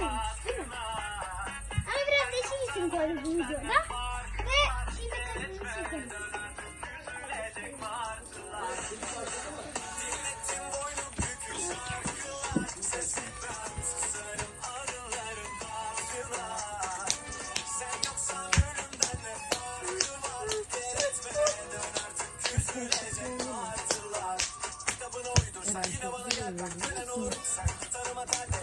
koymadık değil mi? Ama biraz yeşil için koyduk bu videoda. Ve şimdi kırmızı çekelim. Herhalde.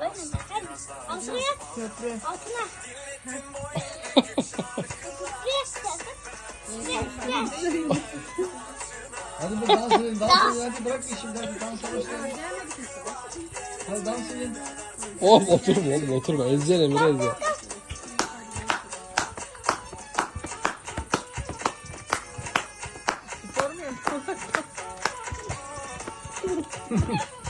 Aynen. Hadi. Altına yat. Köprü. Altına. Hadi bir dans edin, dans edin. Hadi bırak işimi, hadi dans edin. Hadi dans edin. Oğlum oturma oğlum oturma. Ezeceksin Emre ezeceksin. Spor mu yapıyorsun?